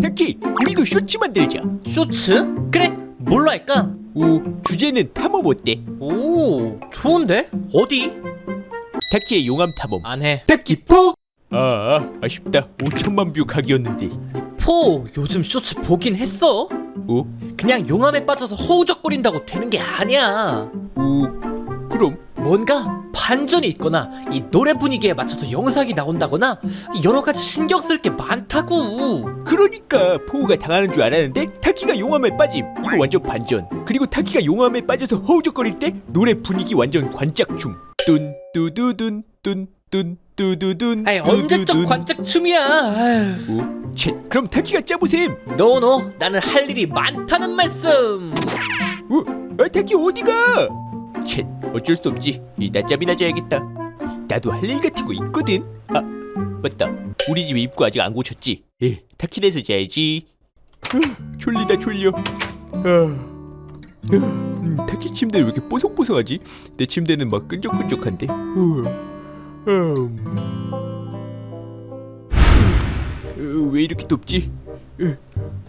타키 우리도 쇼츠 만들자 쇼츠? 그래 뭘로 할까? 오 주제는 탐험 어때? 오 좋은데? 어디? 타키의 용암 탐험 안해 타키포? 아, 아 아쉽다 5천만 뷰 각이었는데 포 요즘 쇼츠 보긴 했어 오? 그냥 용암에 빠져서 허우적거린다고 되는 게 아니야 오 그럼 뭔가 반전이 있거나 이 노래 분위기에 맞춰서 영상이 나온다거나 여러 가지 신경 쓸 게 많다고. 그러니까 포우가 당하는 줄 알았는데 타키가 용암에 빠짐. 이거 완전 반전. 그리고 타키가 용암에 빠져서 허우적거릴 때 노래 분위기 완전 관짝춤. 뚠 뚜두둔 뚠뚠 뚜두둔 아이 언제적 관짝 춤이야. 아휴. 오, 쳇. 그럼 타키가 짜보셈. 노노 나는 할 일이 많다는 말씀. 어? 아, 타키 어디가? 쳇 어쩔 수 없지 일단 짬이나 자야겠다 나도 할 일 같은 거 있거든 아 맞다 우리 집 입구 아직 안 고쳤지 예 타키네서 자야지 아, 졸리다 졸려 아, 아, 음, 타키 침대 왜 이렇게 뽀송뽀송하지? 내 침대는 막 끈적끈적한데 어, 음. 어, 왜 이렇게 덥지? 어,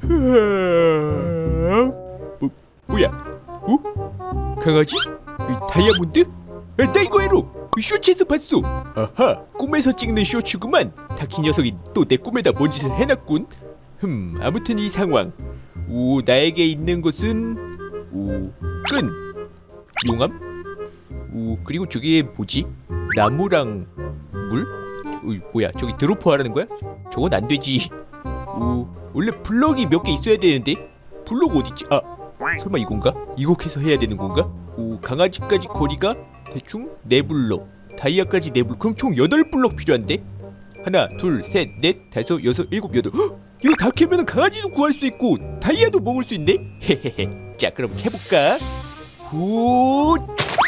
아, 뭐, 뭐야? 어? 강아지? 이 다이아몬드? 아, 나 이거 해로 쇼츠에서 봤어 아하 꿈에서 찍는 쇼츠구만 타키 녀석이 또 내 꿈에다 뭔 짓을 해놨군 흠 아무튼 이 상황 오 나에게 있는 것은 오끈 용암 오 그리고 저게 뭐지 나무랑 물? 어, 뭐야 저기 드로퍼 하라는 거야? 저건 안 되지 오 원래 블럭이 몇 개 있어야 되는데 블럭 어딨지? 아 설마 이건가? 이거 해서 해야 되는 건가? 오 강아지까지 거리가 대충 네 블럭 다이아까지 네 블럭 그럼 총 여덟 블럭 필요한데? 하나 둘셋넷 다섯 여섯 일곱 여덟 헉! 이거 다 캐면 강아지도 구할 수 있고 다이아도 먹을 수 있네? 헤헤헤 자 그럼 해볼까? 후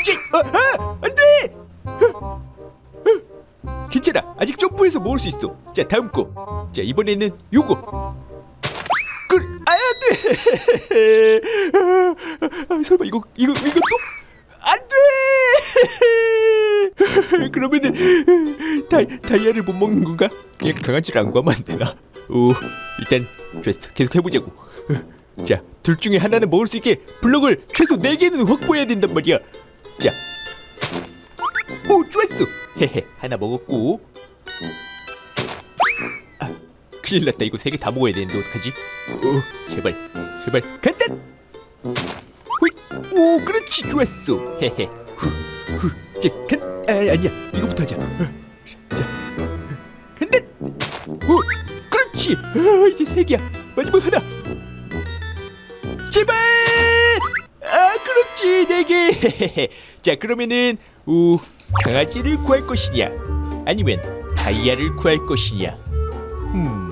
찍! 아, 아! 안돼! 괜찮아 아직 점프해서 먹을 수 있어 자 다음 거자 이번에는 요거 돼! 아, 설마 이거, 이거, 이것도? 안 돼! 그러면은, 다, 다이아를 못 먹는 건가? 그냥 강아지를 안 구하면 안 되나? 오, 일단, 됐어. 계속 해보자고. 자, 둘 중에 하나는 먹을 수 있게 블럭을 최소 4개는 확보해야 된단 말이야. 자. 오, 좋았어! 헤헤, 하나 먹었고. 아, 큰일 났다. 이거 세 개 다 먹어야 되는데 어떡하지? 오, 제발, 제발, 간다. 호잇, 오, 그렇지, 좋았어. 헤헤, 후, 후, 자, 간, 아, 아니야, 이거부터 하자. 어, 자, 간다. 오, 그렇지. 아, 이제 세 개야. 마지막 하나. 제발. 아, 그렇지, 네 개. 헤헤헤. 자, 그러면은 오, 강아지를 구할 것이냐, 아니면 다이아를 구할 것이냐. 음,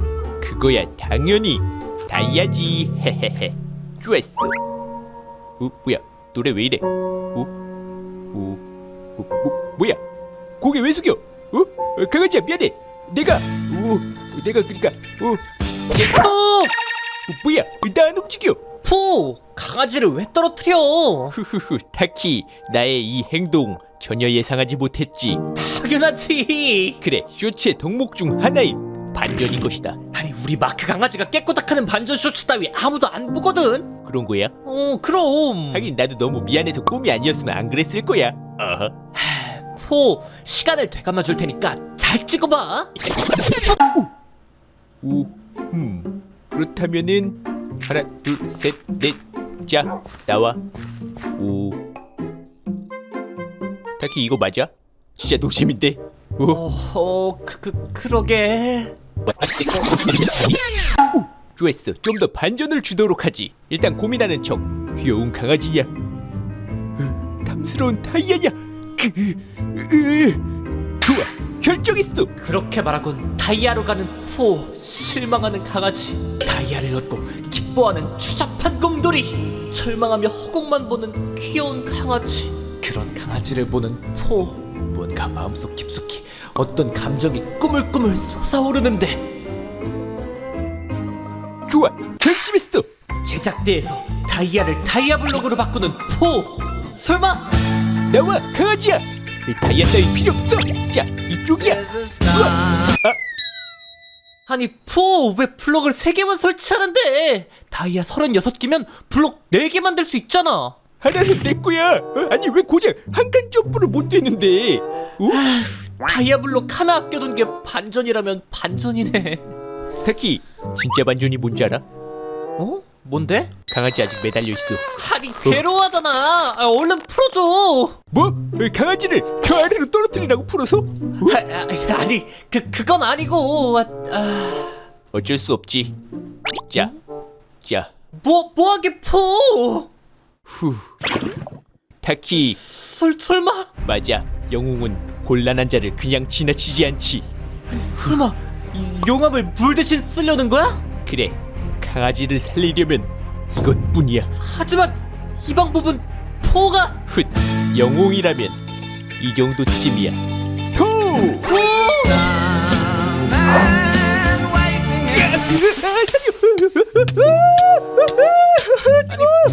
그거야 당연히 다이아지. 헤헤헤. 좋았어. 어, 뭐야? 노래 왜 이래? 어? 어? 어 뭐, 뭐야? 고개 왜 숙여? 어? 어 강아지야 미안해. 내가 오, 내가 그러니까 어, 내가 또! 어, 뭐야? 나안 움직여. 포! 강아지를 왜 떨어뜨려? 후후후. 타키 나의 이 행동 전혀 예상하지 못했지. 당연하지 그래, 쇼츠의 덕목 중 하나인 반전인 것이다. 아니 우리 마크 강아지가 깨꼬닥하는 반전 쇼츠 따위 아무도 안 보거든 그런 거야? 어 그럼 하긴 나도 너무 미안해서 꿈이 아니었으면 안 그랬을 거야. 어허. 포 시간을 되감아 줄 테니까 잘 찍어봐 오, 음. 그렇다면은 하나, 둘, 셋, 넷. 자, 나와. 오. 타키 이거 맞아? 진짜 노잼인데. 오. 어허 그, 그 그러게 오, 좋았어. 좀 더 반전을 주도록 하지. 일단 고민하는 척. 귀여운 강아지야. 으, 탐스러운 타이야야. 그, 으, 좋아. 결정했어. 그렇게 말하곤 다이아로 가는 포 실망하는 강아지 다이아를 얻고 기뻐하는 추잡한 곰돌이 절망하며 허공만 보는 귀여운 강아지 그런 강아지를 보는 포 뭔가 마음속 깊숙이 어떤 감정이 꾸물꾸물 솟아오르는데 좋아. 결심했어. 제작대에서 다이아를 다이아블록으로 바꾸는 포 설마 나와 강아지야. 이 다이아 따위 필요 없어. 자, 이쪽이야. 우와. 아니 포 왜 블럭을 3개만 설치하는데 다이아 36개면 블럭 4개 만들 수 있잖아 하나는 내 거야. 어? 아니 왜 고작 한칸 점프를 못 뛰는데? 어? 다이아 블럭 하나 아껴둔 게 반전이라면 반전이네 타키 진짜 반전이 뭔지 알아? 어? 뭔데? 강아지 아직 매달려 있어. 아니 괴로워하잖아 아, 얼른 풀어줘 뭐? 어, 강아지를 저 아래로 떨어뜨리라고 풀어서? 아, 아, 아니 그 그건 아니고 아, 아, 어쩔 수 없지. 자, 자, 뭐 뭐하게 포 후. 타키 설, 설마 맞아. 영웅은 곤란한 자를 그냥 지나치지 않지. 설마 이 용암을 물 대신 쓰려는 거야? 그래, 강아지를 살리려면 이것뿐이야. 하지만 이 방법은 포가 훗, 영웅이라면 이 정도쯤이야. 토!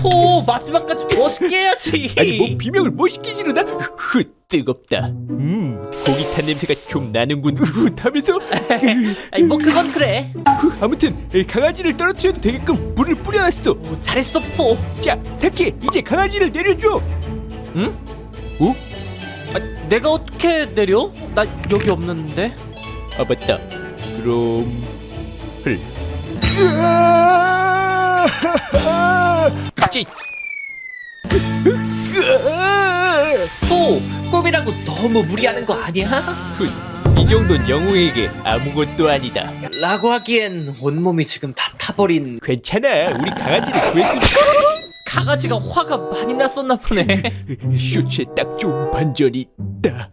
포 마지막까지 멋있게 해야지 아니 뭐 비명을 뭐 시키지르나? 훗 뜨겁다. 음 고기 탄 냄새가 좀 나는군. 훗하면서 아니 뭐 그건 그래 후, 아무튼 에, 강아지를 떨어뜨려도 되게끔 물을 뿌려놨어. 잘했어 포 자 타키 이제 강아지를 내려줘. 응? 어? 아, 내가 어떻게 내려? 나 여기 없는데 아 맞다. 그럼 헐. 으아! 찌. 으아! 포 꿈이라고 너무 무리하는 거 아니야? 훗, 이 정도는 영웅에게 아무것도 아니다. 라고 하기엔 온몸이 지금 다 타버린 괜찮아. 우리 강아지를 구했으니까. 강아지가 화가 많이 났었나 보네 쇼츠에 딱 좋은 반전이 있다.